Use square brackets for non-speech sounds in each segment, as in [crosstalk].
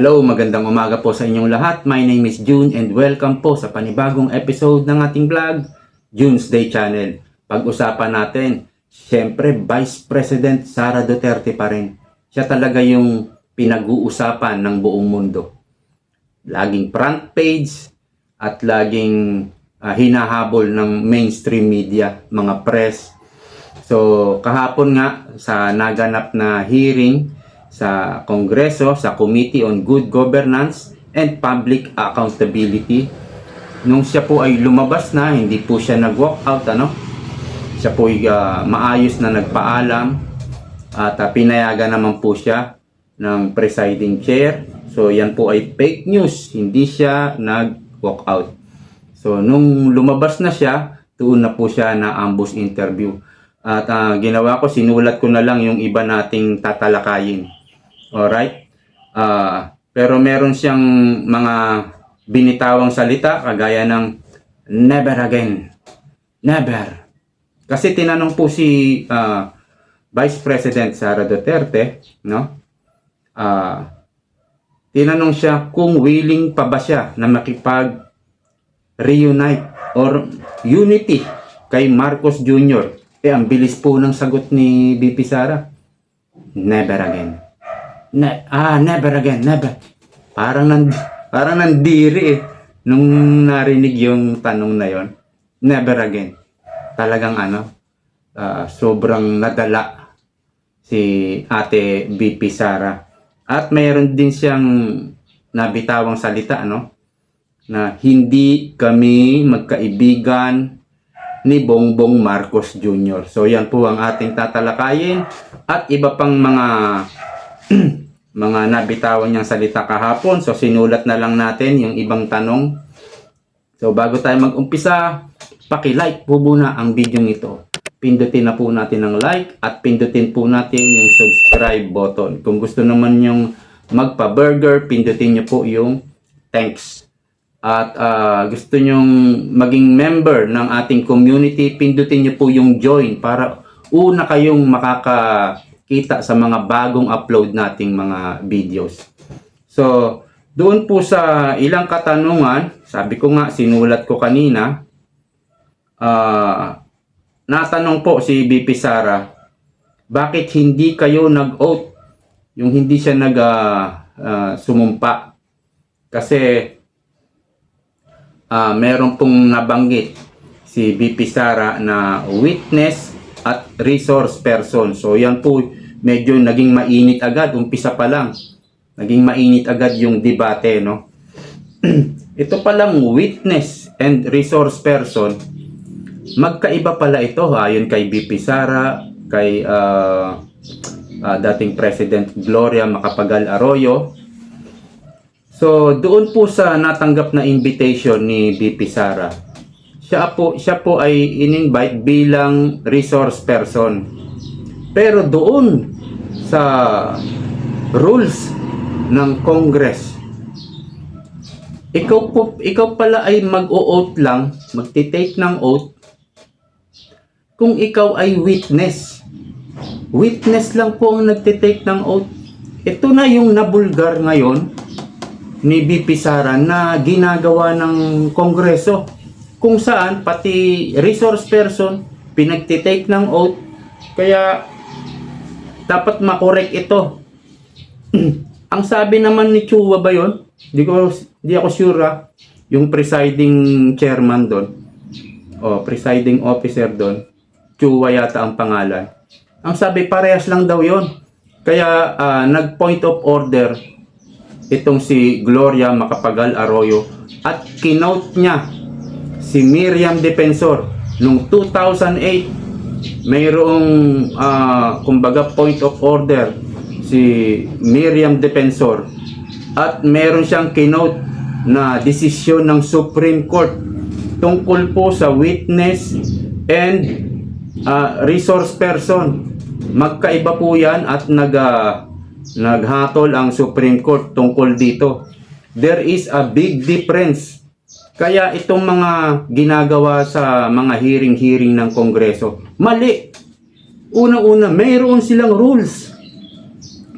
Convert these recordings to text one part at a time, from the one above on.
Hello, magandang umaga po sa inyong lahat. My name is June and welcome po sa panibagong episode ng ating vlog, June's Day Channel. Pag-usapan natin, syempre Vice President Sara Duterte pa rin. Siya talaga yung pinag-uusapan ng buong mundo. Laging front page at laging ah, hinahabol ng mainstream media, mga press. So, kahapon nga sa naganap na hearing sa Kongreso, sa Committee on Good Governance and Public Accountability. Nung siya po ay lumabas na, hindi po siya nag-walk out, ano? Siya po ay ah, maayos na nagpaalam at ah, pinayagan naman po siya ng presiding chair. So, yan po ay fake news. Hindi siya nag-walk out. So, nung lumabas na siya, doon na po siya na ambush interview. At ah, ginawa ko, sinulat ko na lang yung iba nating tatalakayin. Alright? Ah, pero meron siyang mga binitawang salita kagaya ng never again. Never. Kasi tinanong po si ah, Vice President Sara Duterte, no? Ah, tinanong siya kung willing pa ba siya na makipag reunite or unity kay Marcos Jr. Eh, ang bilis po ng sagot ni BP Sara. Never again. Ne ah, never again, never. Parang nan parang nandiri eh nung narinig yung tanong na yon. Never again. Talagang ano, ah, sobrang nadala si Ate BP Sara. At mayroon din siyang nabitawang salita no na hindi kami magkaibigan ni Bongbong Marcos Jr. So yan po ang ating tatalakayin at iba pang mga [clears throat] mga nabitawan niyang salita kahapon. So sinulat na lang natin yung ibang tanong. So bago tayo mag-umpisa, paki-like po muna ang video ito. Pindutin na po natin ang like at pindutin po natin yung subscribe button. Kung gusto naman yung magpa-burger, pindutin niyo po yung thanks. At ah, gusto nyong maging member ng ating community, pindutin niyo po yung join para una kayong makakakita sa mga bagong upload nating mga videos. So, doon po sa ilang katanungan, sabi ko nga, sinulat ko kanina, ah, natanong po si BP Sara, bakit hindi kayo nag-oath? Yung hindi siya nag ah, ah, sumumpa. Kasi ah meron pong nabanggit si BP Sara na witness at resource person. So yan po medyo naging mainit agad, umpisa pa lang. Naging mainit agad yung debate, no? [clears throat] ito palang witness and resource person, magkaiba pala ito ayon kay BP Sara, kay ah, ah, dating President Gloria Macapagal Arroyo, So, doon po sa natanggap na invitation ni BP Sara, siya po, siya po ay in-invite bilang resource person. Pero doon sa rules ng Congress, ikaw po, ikaw pala ay mag-o-oath lang, magti-take ng oath kung ikaw ay witness. Witness lang po ang nagti-take ng oath. Ito na yung nabulgar ngayon ni BP Sara na ginagawa ng Kongreso kung saan pati resource person pinagtitake ng oath kaya dapat makorek ito. [clears throat] Ang sabi naman ni Chua ba yun? Di, ko, di ako sure ah. yung presiding chairman doon. O presiding officer doon. Chua yata ang pangalan. Ang sabi parehas lang daw yon kaya ah, nag point of order itong si Gloria Macapagal Arroyo at kinote niya si Miriam Defensor nung 2008 mayroong ah, kumbaga point of order si Miriam Defensor at meron siyang kinote na desisyon ng Supreme Court tungkol po sa witness and ah, resource person magkaiba po yan at nag ah, naghatol ang Supreme Court tungkol dito. There is a big difference. Kaya itong mga ginagawa sa mga hearing-hearing ng Kongreso, mali. Una-una, mayroon silang rules.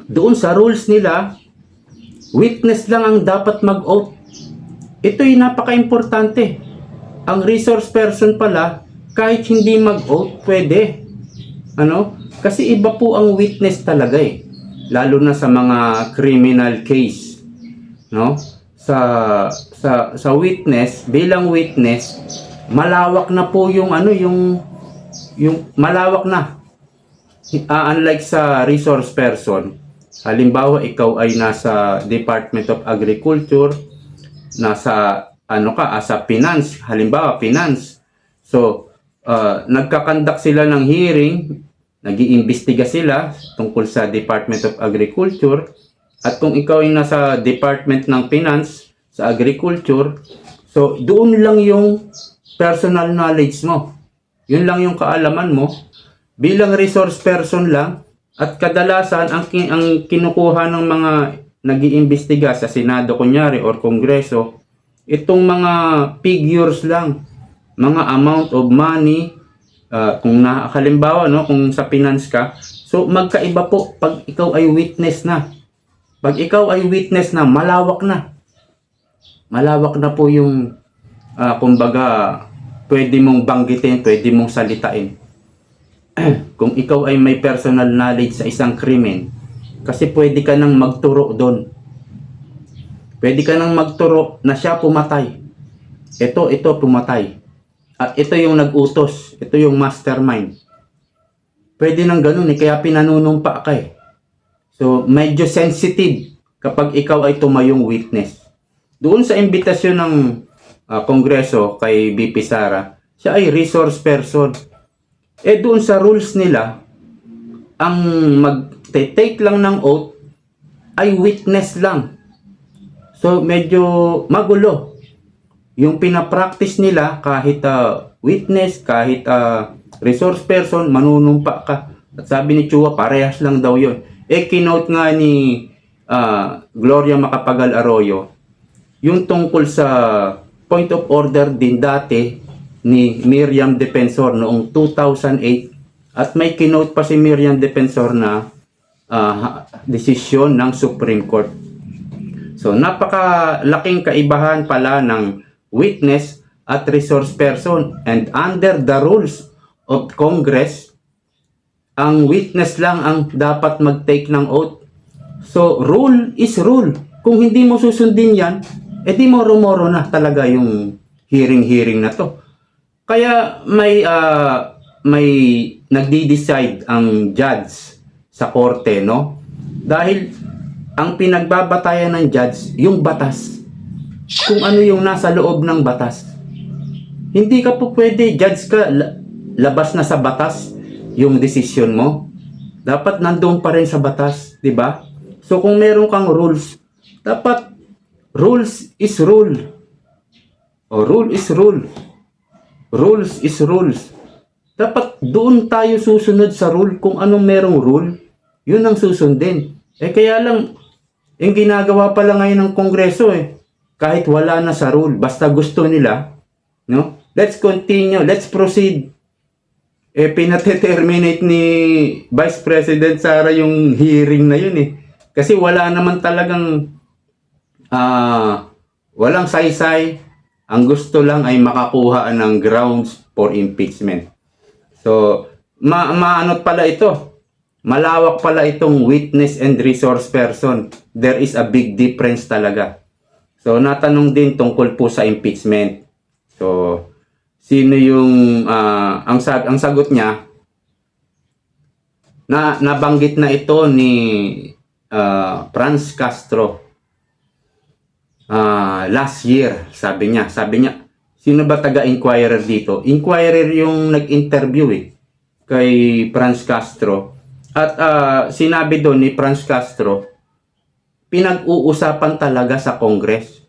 Doon sa rules nila, witness lang ang dapat mag-oath. Ito'y napaka-importante. Ang resource person pala, kahit hindi mag-oath, pwede. Ano? Kasi iba po ang witness talaga eh. Lalo na sa mga criminal case. No? Sa sa sa witness, bilang witness, malawak na po yung ano, yung yung malawak na. Ah, unlike sa resource person, halimbawa ikaw ay nasa Department of Agriculture, nasa ano ka, asa finance, halimbawa finance. So, uh, nagkakandak sila ng hearing, nag-iimbestiga sila tungkol sa Department of Agriculture, at kung ikaw ay nasa Department ng Finance, sa Agriculture, so doon lang yung personal knowledge mo. Yun lang yung kaalaman mo. Bilang resource person lang, at kadalasan ang, ki- ang kinukuha ng mga nag-iimbestiga sa Senado kunyari or Kongreso, itong mga figures lang, mga amount of money, ah, kung na, halimbawa, no, kung sa finance ka, so magkaiba po pag ikaw ay witness na. Pag ikaw ay witness na, malawak na. Malawak na po yung, ah, kumbaga, pwede mong banggitin, pwede mong salitain. [clears throat] kung ikaw ay may personal knowledge sa isang krimen, kasi pwede ka nang magturo doon. Pwede ka nang magturo na siya pumatay. Ito, ito pumatay. At ito yung nag-utos. Ito yung mastermind. Pwede nang ganun eh, kaya pinanunumpa ka eh. So, medyo sensitive kapag ikaw ay tumayong witness. Doon sa imbitasyon ng ah, Kongreso kay BP Sara, siya ay resource person. Eh doon sa rules nila, ang mag-take lang ng oath ay witness lang. So medyo magulo. Yung pinapractice nila kahit ah, witness, kahit ah, resource person, manunumpa ka. At sabi ni Chua, parehas lang daw yon. Eh kinote nga ni ah, Gloria Macapagal Arroyo, yung tungkol sa point of order din dati ni Miriam Defensor noong 2008 at may kinote pa si Miriam Defensor na ah, desisyon ng Supreme Court. So napakalaking kaibahan pala ng witness at resource person and under the rules of Congress ang witness lang ang dapat mag-take ng oath. So rule is rule. Kung hindi mo susundin yan, edi moro-moro na talaga yung hearing-hearing na to. Kaya may ah, may nagdi-decide ang judge sa korte, no? Dahil ang pinagbabatayan ng judge, yung batas. Kung ano yung nasa loob ng batas. Hindi ka po pwede, judge ka, la- labas na sa batas yung desisyon mo. Dapat nandoon pa rin sa batas, di ba? So kung meron kang rules, dapat rules is rule. O rule is rule. Rules is rules. Dapat doon tayo susunod sa rule. Kung anong merong rule, yun ang susundin. Eh kaya lang, yung ginagawa pala ngayon ng Kongreso eh, kahit wala na sa rule, basta gusto nila, no? Let's continue, let's proceed. Eh, pinateterminate ni Vice President Sara yung hearing na yun eh. Kasi wala naman talagang, ah, walang saysay. Ang gusto lang ay makakuha ng grounds for impeachment. So, ma maanot pala ito. Malawak pala itong witness and resource person. There is a big difference talaga. So, natanong din tungkol po sa impeachment. So, sino yung ah, ang sag ang sagot niya? Na nabanggit na ito ni ah, Franz Castro. Ah, last year sabi niya. Sabi niya sino ba taga-inquirer dito? Inquirer yung nag-interview eh kay Franz Castro. At ah, sinabi doon ni Franz Castro pinag-uusapan talaga sa Congress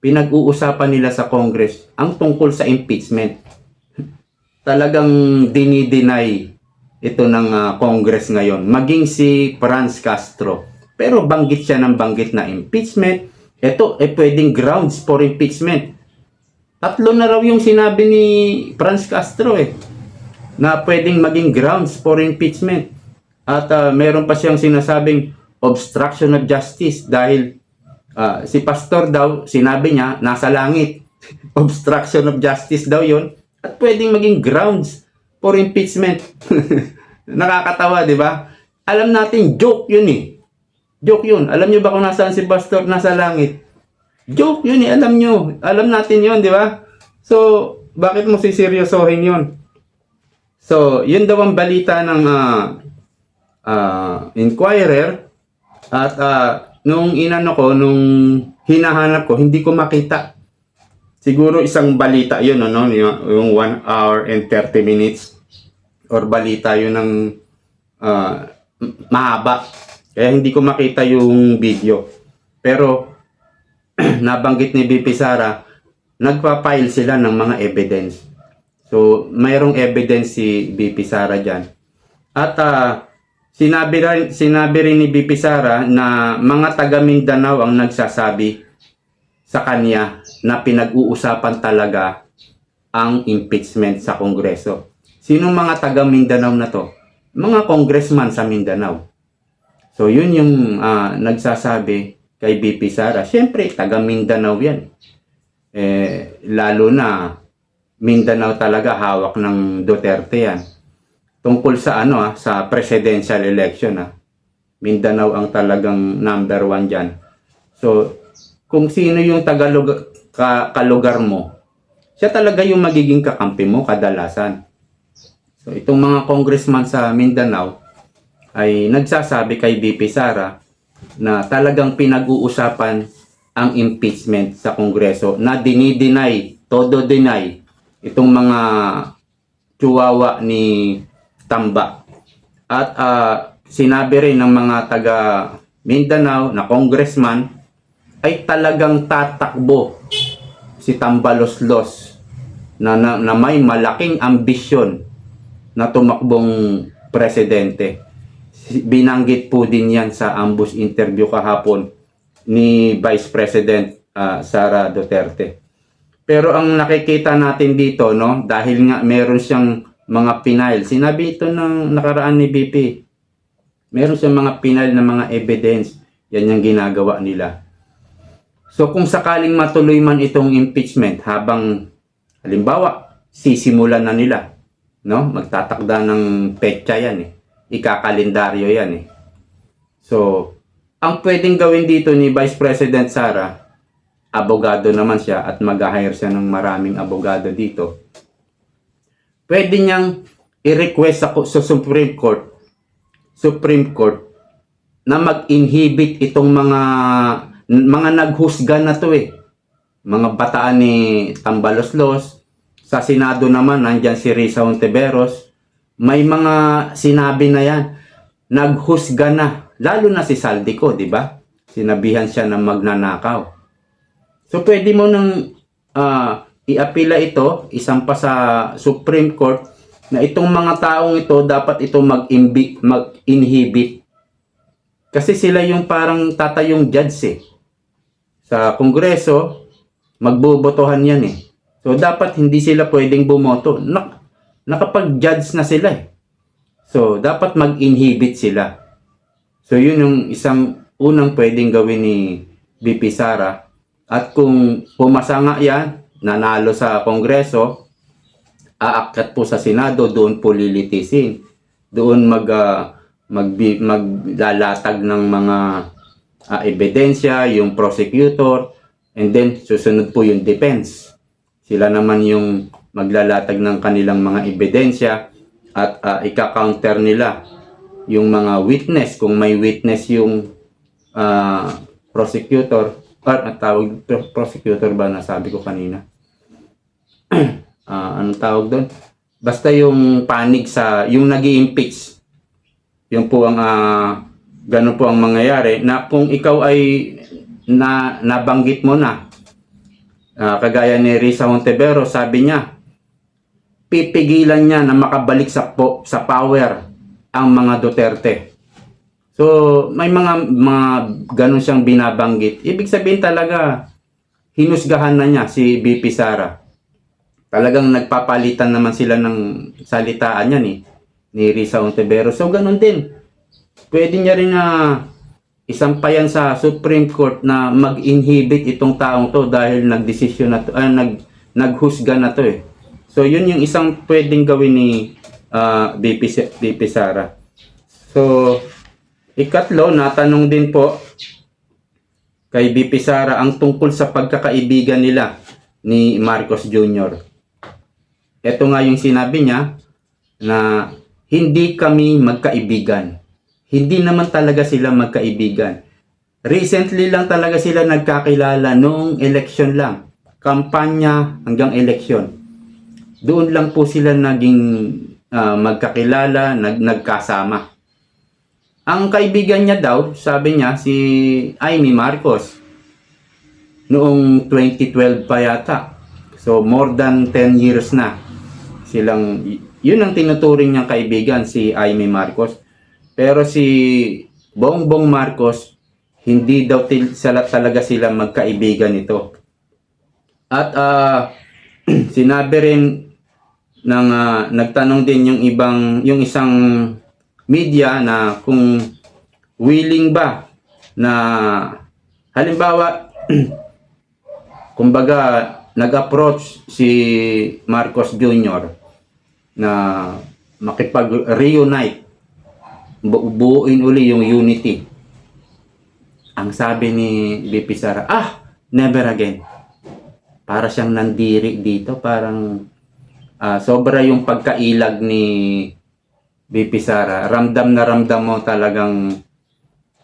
pinag-uusapan nila sa Congress ang tungkol sa impeachment. Talagang dinideny ito ng ah, Congress ngayon. Maging si Franz Castro. Pero banggit siya ng banggit na impeachment. Ito ay pwedeng grounds for impeachment. Tatlo na raw yung sinabi ni Franz Castro eh. Na pwedeng maging grounds for impeachment. At ah, meron pa siyang sinasabing obstruction of justice dahil Ah, si pastor daw, sinabi niya, nasa langit. [laughs] Obstruction of justice daw yon at pwedeng maging grounds for impeachment. [laughs] Nakakatawa, di ba? Alam natin, joke yun eh. Joke yun. Alam niyo ba kung nasaan si pastor? Nasa langit. Joke yun eh. Alam niyo. Alam natin yun, di ba? So, bakit mo siseryosohin yun? So, yun daw ang balita ng ah, ah, Inquirer. At ah, nung inano ko, nung hinahanap ko, hindi ko makita. Siguro isang balita yun, ano, yung 1 hour and 30 minutes. Or balita yun ng m- mahaba. Kaya hindi ko makita yung video. Pero, [clears throat] nabanggit ni BP Sara, nagpa-file sila ng mga evidence. So, mayroong evidence si BP Sara dyan. At ah, sinabi, rin, sinabi rin ni BP Sara na mga taga Mindanao ang nagsasabi sa kanya na pinag-uusapan talaga ang impeachment sa Kongreso. Sino mga taga Mindanao na to? Mga congressman sa Mindanao. So, yun yung ah, nagsasabi kay BP Sara. Siyempre, taga Mindanao yan. Eh, lalo na Mindanao talaga hawak ng Duterte yan. Tungkol sa ano ah, sa presidential election ah. Mindanao ang talagang number one dyan. So, kung sino yung tagalog ka, kalugar mo, siya talaga yung magiging kakampi mo kadalasan. So, itong mga congressman sa Mindanao ay nagsasabi kay BP Sara na talagang pinag-uusapan ang impeachment sa Kongreso na dinideny, todo deny itong mga chihuahua ni Tamba. At ah, sinabi rin ng mga taga Mindanao na congressman ay talagang tatakbo si Tambaloslos na, na, na may malaking ambisyon na tumakbong presidente. Si- Binanggit po din yan sa ambush interview kahapon ni Vice President ah, Sara Duterte. Pero ang nakikita natin dito, no, dahil nga meron siyang mga pinail. Sinabi ito ng nakaraan ni BP. Meron siyang mga pinail na mga evidence. Yan yung ginagawa nila. So kung sakaling matuloy man itong impeachment habang halimbawa sisimulan na nila, no? Magtatakda ng petsa yan eh. Ikakalendaryo yan eh. So, ang pwedeng gawin dito ni Vice President Sara, abogado naman siya at mag-hire siya ng maraming abogado dito. Pwede niyang i-request sa, sa Supreme Court, Supreme Court, na mag-inhibit itong mga mga naghusga na to eh. Mga bataan ni Tambaloslos. Sa Senado naman, nandyan si Risa Ontiveros. May mga sinabi na yan. Naghusga na. Lalo na si Saldico, di ba? Sinabihan siya na magnanakaw. So pwede mo nang ah, i-apila ito, isampa sa Supreme Court na itong mga taong ito dapat ito mag-imbi- mag-inhibit. Kasi sila yung parang tatayong judge eh. Sa Kongreso, magbobotohan yan eh. So dapat hindi sila pwedeng bumoto. Nak nakapag-judge na sila eh. So dapat mag-inhibit sila. So yun yung isang unang pwedeng gawin ni BP Sara. At kung pumasa nga yan, nanalo sa Kongreso, aakyat po sa Senado, doon po lilitisin. Doon mag, ah, magbi- maglalatag ng mga ah, ebidensya, yung prosecutor, and then susunod po yung defense. Sila naman yung maglalatag ng kanilang mga ebidensya at ah, ika-counter nila yung mga witness kung may witness yung ah, prosecutor or tawag pro- prosecutor ba nasabi ko kanina [clears throat] Ah, anong tawag doon basta yung panig sa yung nag impeach yun po ang ah, ganun po ang mangyayari na kung ikaw ay na nabanggit mo na ah, kagaya ni Risa Montevero sabi niya pipigilan niya na makabalik sa po, sa power ang mga Duterte. So, may mga mga ganun siyang binabanggit. Ibig sabihin talaga hinusgahan na niya si BP Sara. Talagang nagpapalitan naman sila ng salitaan niya ni ni Risa Ontiveros. So, ganun din. Pwede niya rin na isang pa yan sa Supreme Court na mag-inhibit itong taong to dahil nagdesisyon na to, ah, nag, naghusga na to eh. So yun yung isang pwedeng gawin ni ah, BP, BP Sara. So, ikatlo, natanong din po kay BP Sara ang tungkol sa pagkakaibigan nila ni Marcos Jr. Ito nga yung sinabi niya na hindi kami magkaibigan. Hindi naman talaga sila magkaibigan. Recently lang talaga sila nagkakilala noong election lang. Kampanya hanggang election. Doon lang po sila naging ah, magkakilala, nag, nagkasama. Ang kaibigan niya daw, sabi niya, si Amy Marcos. Noong 2012 pa yata. So, more than 10 years na. Silang, yun ang tinuturing niyang kaibigan, si Amy Marcos. Pero si Bongbong Marcos, hindi daw sila, talaga sila magkaibigan ito. At ah, [clears throat] sinabi rin ng ah, nagtanong din yung ibang yung isang media na kung willing ba na halimbawa [clears throat] kumbaga nag-approach si Marcos Jr. na makipag-reunite. Bu- buuin uli yung unity. Ang sabi ni BP Sara ah never again. Para siyang nandiri dito parang ah, sobra yung pagkailag ni BP Sara. Ramdam na ramdam mo talagang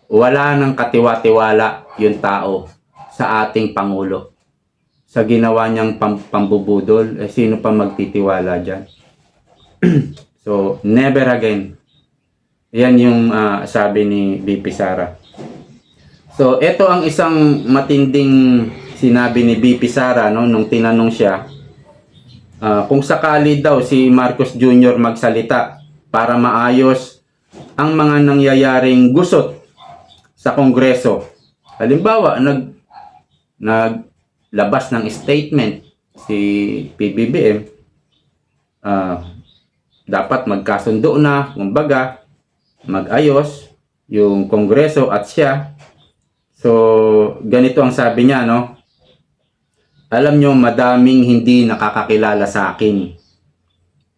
wala nang katiwa-tiwala yung tao sa ating Pangulo. Sa ginawa niyang pam- pambubudol eh sino pa magtitiwala dyan [clears throat] so never again yan yung ah, sabi ni BP Sara So, ito ang isang matinding sinabi ni BP Sara no, nung tinanong siya ah, kung sakali daw si Marcos Jr. magsalita para maayos ang mga nangyayaring gusot sa Kongreso. Halimbawa, nag naglabas ng statement si PBBM ah, dapat magkasundo na, kumbaga, mag-ayos yung Kongreso at siya So, ganito ang sabi niya, no? Alam nyo, madaming hindi nakakakilala sa akin.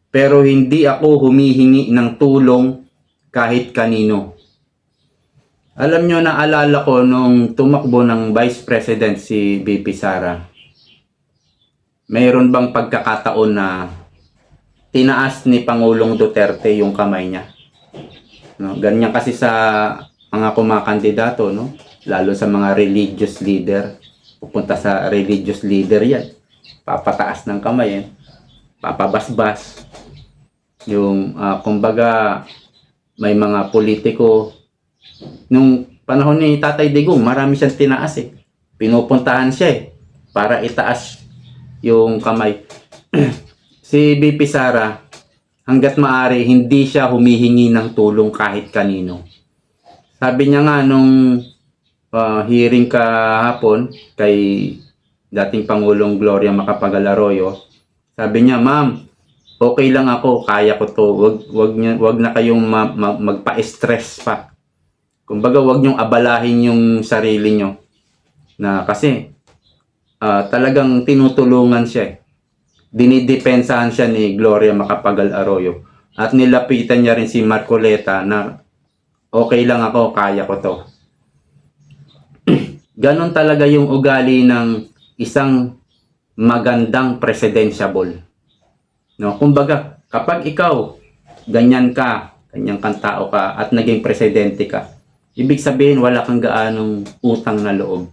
Pero hindi ako humihingi ng tulong kahit kanino. Alam nyo, naalala ko nung tumakbo ng Vice President si BP Sara. Mayroon bang pagkakataon na tinaas ni Pangulong Duterte yung kamay niya? No, ganyan kasi sa mga kumakandidato, no? Lalo sa mga religious leader. Pupunta sa religious leader yan. Papataas ng kamay yan. Papabasbas. Yung, ah, kumbaga, may mga politiko. Nung panahon ni Tatay Digong, marami siyang tinaas eh. Pinupuntahan siya eh. Para itaas yung kamay. [clears throat] si BP Sara, hanggat maaari, hindi siya humihingi ng tulong kahit kanino. Sabi niya nga nung uh, hearing kahapon kay dating Pangulong Gloria Macapagal Arroyo, sabi niya, "Ma'am, okay lang ako, kaya ko 'to. Wag wag niya wag na kayong ma- ma- magpa-stress pa. Kumbaga, wag niyong abalahin yung sarili niyo." Na kasi ah, talagang tinutulungan siya. eh. Dinidepensahan siya ni Gloria Macapagal Arroyo. At nilapitan niya rin si Marcoleta na okay lang ako, kaya ko to. [clears throat] Ganon talaga yung ugali ng isang magandang presidentiable. No, kumbaga, kapag ikaw ganyan ka, ganyan kang tao ka at naging presidente ka, ibig sabihin wala kang gaanong utang na loob.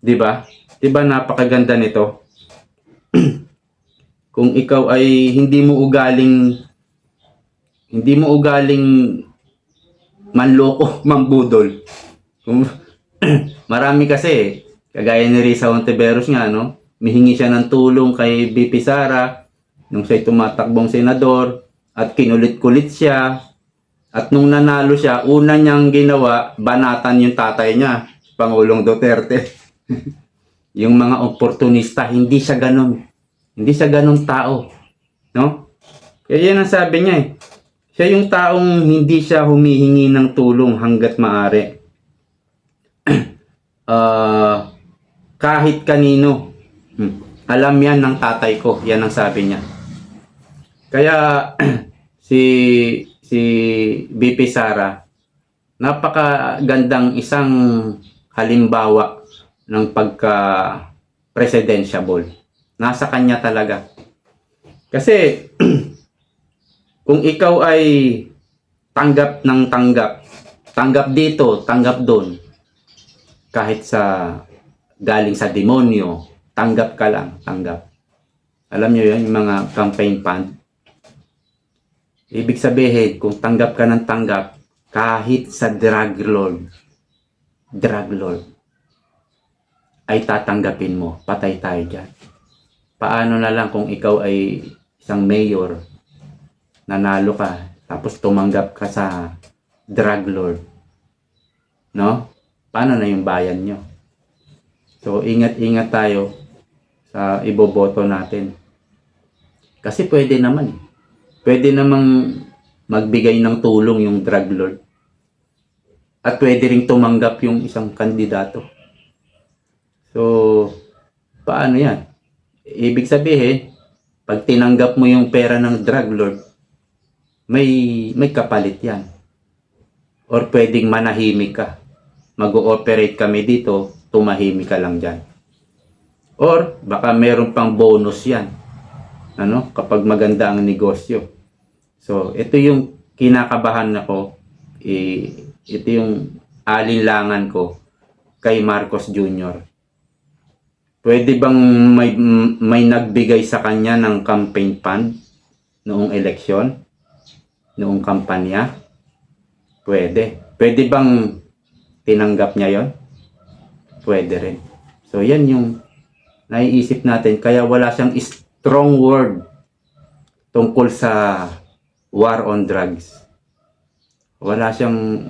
'Di ba? 'Di ba napakaganda nito? Kung ikaw ay hindi mo ugaling hindi mo ugaling manloko, [laughs] mambudol. Kung [clears throat] marami kasi, kagaya ni Risa Ontiveros nga, no? Mihingi siya ng tulong kay BP Sara nung siya'y tumatakbong senador at kinulit-kulit siya. At nung nanalo siya, una niyang ginawa, banatan yung tatay niya, Pangulong Duterte. [laughs] yung mga oportunista, hindi siya ganun. Hindi siya ganun tao. No? Kaya yan ang sabi niya eh. Siya yung taong hindi siya humihingi ng tulong hanggat maaari. [clears throat] ah, kahit kanino. Hmm. Alam yan ng tatay ko. Yan ang sabi niya. Kaya [clears throat] si si BP Sara napakagandang isang halimbawa ng pagka presidentiable. Nasa kanya talaga. Kasi [clears throat] kung ikaw ay tanggap ng tanggap, tanggap dito, tanggap doon, kahit sa galing sa demonyo, tanggap ka lang, tanggap. Alam nyo yun, yung mga campaign fund. Ibig sabihin, kung tanggap ka ng tanggap, kahit sa drug lord, drug lord, ay tatanggapin mo. Patay tayo dyan. Paano na lang kung ikaw ay isang mayor, nanalo ka, tapos tumanggap ka sa drug lord. No? Paano na yung bayan nyo? So, ingat-ingat tayo sa iboboto natin. Kasi pwede naman. eh. Pwede namang magbigay ng tulong yung drug lord. At pwede ring tumanggap yung isang kandidato. So, paano yan? Ibig sabihin, pag tinanggap mo yung pera ng drug lord, may, may kapalit yan. Or pwedeng manahimik ka. Mag-ooperate kami dito, tumahimik ka lang dyan. Or baka meron pang bonus yan. Ano? Kapag maganda ang negosyo. So, ito yung kinakabahan ako. Eh, ito yung alinlangan ko kay Marcos Jr. Pwede bang may, may nagbigay sa kanya ng campaign fund noong eleksyon? Noong kampanya? Pwede. Pwede bang tinanggap niya yon? Pwede rin. So, yan yung naiisip natin. Kaya wala siyang strong word tungkol sa war on drugs. Wala siyang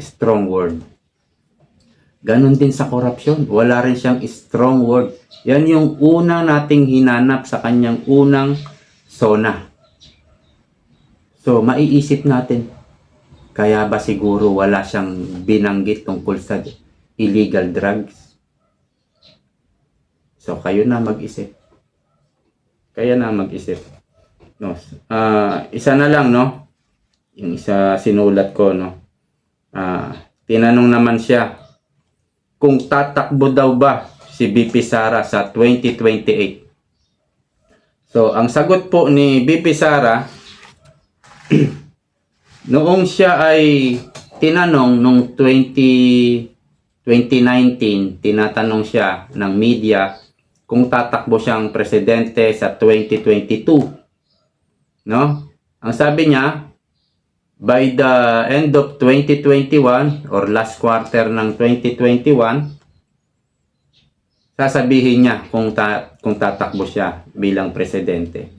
strong word. Ganon din sa korupsyon. Wala rin siyang strong word. Yan yung una nating hinanap sa kanyang unang sona. So, maiisip natin, kaya ba siguro wala siyang binanggit tungkol sa illegal drugs? So, kayo na mag-isip. Kaya na mag-isip. No. ah isa na lang, no? Yung isa sinulat ko, no? Ah, tinanong naman siya kung tatakbo daw ba si BP Sara sa 2028. So, ang sagot po ni BP Sara, [clears throat] noong siya ay tinanong nung 20, 2019, tinatanong siya ng media kung tatakbo siyang presidente sa 2022. No? Ang sabi niya, by the end of 2021 or last quarter ng 2021, sasabihin niya kung, ta- kung tatakbo siya bilang presidente.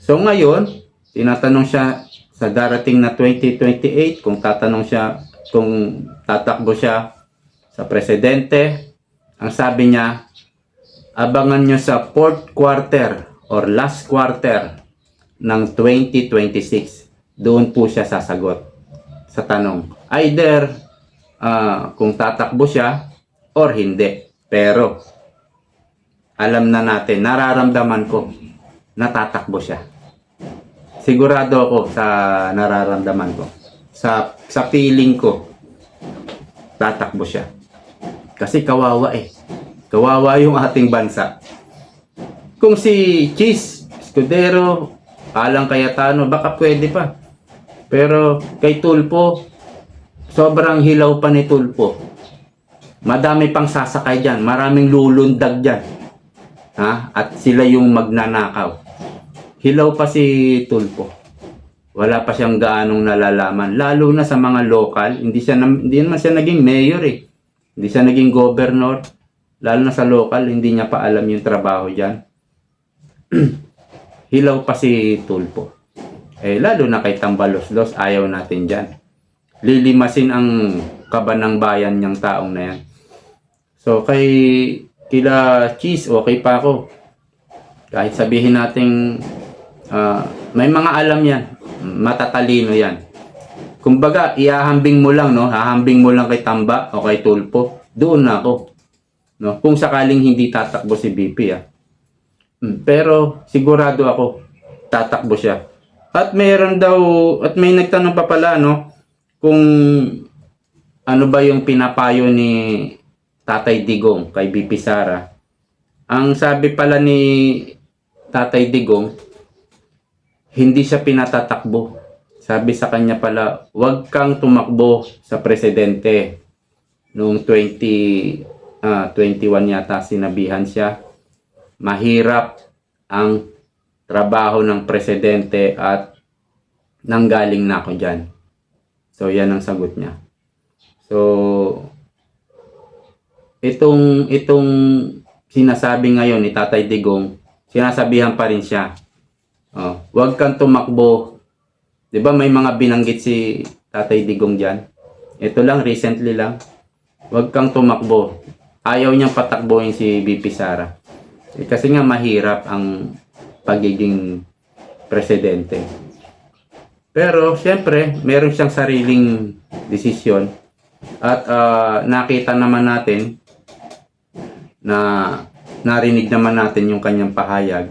So ngayon, tinatanong siya sa darating na 2028 kung tatanong siya kung tatakbo siya sa presidente. Ang sabi niya, abangan nyo sa fourth quarter or last quarter ng 2026. Doon po siya sasagot sa tanong. Either ah, kung tatakbo siya or hindi. Pero alam na natin, nararamdaman ko na tatakbo siya. Sigurado ako sa nararamdaman ko. Sa, sa feeling ko, tatakbo siya. Kasi kawawa eh. Kawawa yung ating bansa. Kung si Cheese, Escudero, Alang Cayetano, baka pwede pa. Pero kay Tulpo, sobrang hilaw pa ni Tulpo. Madami pang sasakay dyan. Maraming lulundag dyan. Ha? At sila yung magnanakaw. Hilaw pa si Tulpo. Wala pa siyang gaanong nalalaman. Lalo na sa mga lokal. Hindi, siya, hindi naman siya naging mayor eh. Hindi siya naging governor. Lalo na sa lokal, hindi niya pa alam yung trabaho dyan. [clears throat] Hilaw pa si Tulpo. Eh, lalo na kay Tambalos-los, ayaw natin dyan. Lilimasin ang kaba ng bayan niyang taong na yan. So, kay kila Cheese, okay pa ako. Kahit sabihin nating ah, may mga alam yan. Matatalino yan. Kumbaga, iahambing mo lang, no? Hahambing mo lang kay Tamba o kay Tulpo. Doon na ako. No? Kung sakaling hindi tatakbo si BP ah. Mm, Pero sigurado ako tatakbo siya. At mayroon daw at may nagtanong pa pala no kung ano ba yung pinapayo ni Tatay Digong kay BP Sara. Ang sabi pala ni Tatay Digong hindi siya pinatatakbo. Sabi sa kanya pala, huwag kang tumakbo sa presidente. Noong 20, ah, 21 yata sinabihan siya, mahirap ang trabaho ng presidente at nanggaling na ako dyan. So, yan ang sagot niya. So, itong, itong sinasabi ngayon ni Tatay Digong, sinasabihan pa rin siya. Oh, huwag kang tumakbo. 'Di ba may mga binanggit si Tatay Digong diyan? Ito lang recently lang. Huwag kang tumakbo. Ayaw niyang patakbuhin si BP Sara. Eh, kasi nga mahirap ang pagiging presidente. Pero siyempre, meron siyang sariling desisyon. At ah, nakita naman natin na narinig naman natin yung kanyang pahayag.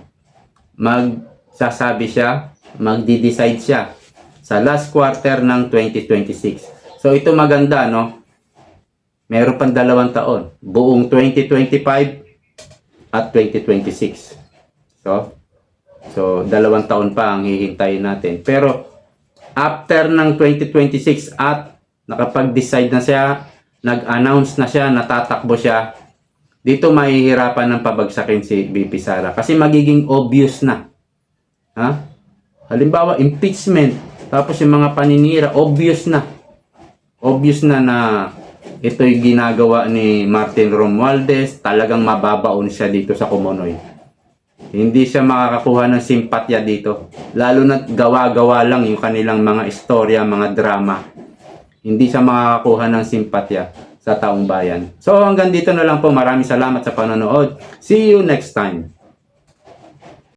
Magsasabi siya, magdi-decide siya sa last quarter ng 2026. So ito maganda, no? Meron pang dalawang taon. Buong 2025 at 2026. So, so dalawang taon pa ang hihintayin natin. Pero after ng 2026 at nakapag-decide na siya, nag-announce na siya, natatakbo siya, dito mahihirapan ng pabagsakin si BP Sara kasi magiging obvious na. Ha? Halimbawa, impeachment, tapos yung mga paninira, obvious na. Obvious na na ito'y ginagawa ni Martin Romualdez, talagang mababaon siya dito sa Kumunoy. Hindi siya makakakuha ng simpatya dito. Lalo na gawa-gawa lang yung kanilang mga istorya, mga drama. Hindi siya makakakuha ng simpatya sa taong bayan. So hanggang dito na lang po. Maraming salamat sa panonood. See you next time.